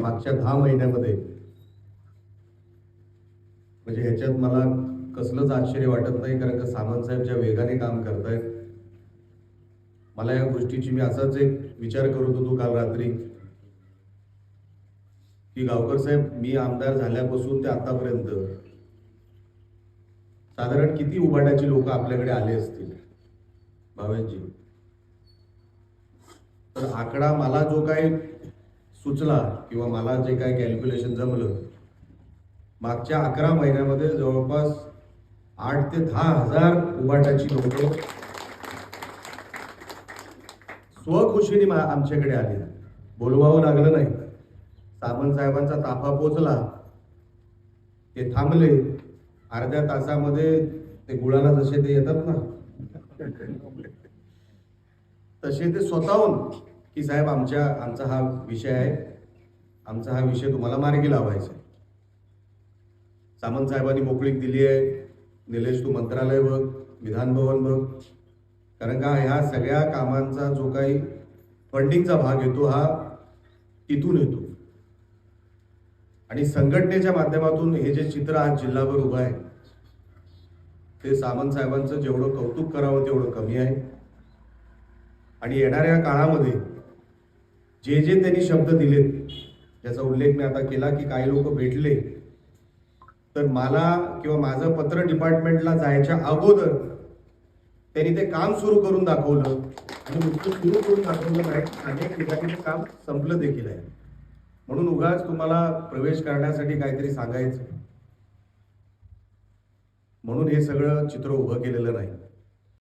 मागच्या दहा महिन्यामध्ये. म्हणजे ह्याच्यात मला कसलंच आश्चर्य वाटत नाही कारण का सामंत साहेब ज्या वेगाने काम करतायत मला या गोष्टीची मी असाच एक विचार करत होतो काल रात्री. की गावकर साहेब मी आमदार झाल्यापासून ते आतापर्यंत साधारण किती उभाट्याची लोक आपल्याकडे आले असतील? भावेशजी. तर आकडा मला जो काही सुचला किंवा मला जे काही कॅल्क्युलेशन जमलं मागच्या अकरा महिन्यामध्ये जवळपास आठ ते दहा हजार उभाटाची लोक स्वखुशीने आमच्याकडे आली. बोलवावं लागलं नाही. सामंत साहेबांचा ताफा पोचला. ते थांबले. अर्ध्या तासामध्ये ते गुळाला जसे ते येतात ना. तसे ते स्वतःहून की साहेब आमच्या आमचा हा विषय आहे. आमचा हा विषय तुम्हाला मार्गी लावायचा आहे. सामंत साहेबांनी मोकळीक दिली आहे. निलेश तू मंत्रालय बघ विधानभवन बघ. कारण का ह्या सगळ्या कामांचा जो काही फंडिंगचा भाग येतो हा इथून येतो. आणि संघटनेच्या माध्यमातून हे जे चित्र आज जिल्हाभर उभं आहे ते सामंत साहेबांचं जेवढं कौतुक करावं तेवढं कमी आहे. आणि येणाऱ्या काळामध्ये जे जे त्यांनी शब्द दिलेत ज्याचा उल्लेख मी आता केला की काही लोक भेटले तर मला किंवा माझं पत्र डिपार्टमेंटला जायच्या अगोदर त्यांनी ते काम सुरू करून दाखवलं आणि नुकतं सुरू करून दाखवलं नाही अनेक ठिकाणी ते काम संपलं देखील आहे. म्हणून उगाच तुम्हाला प्रवेश करण्यासाठी काहीतरी सांगायचं. म्हणून हे सगळं चित्र उभं केलेलं नाही.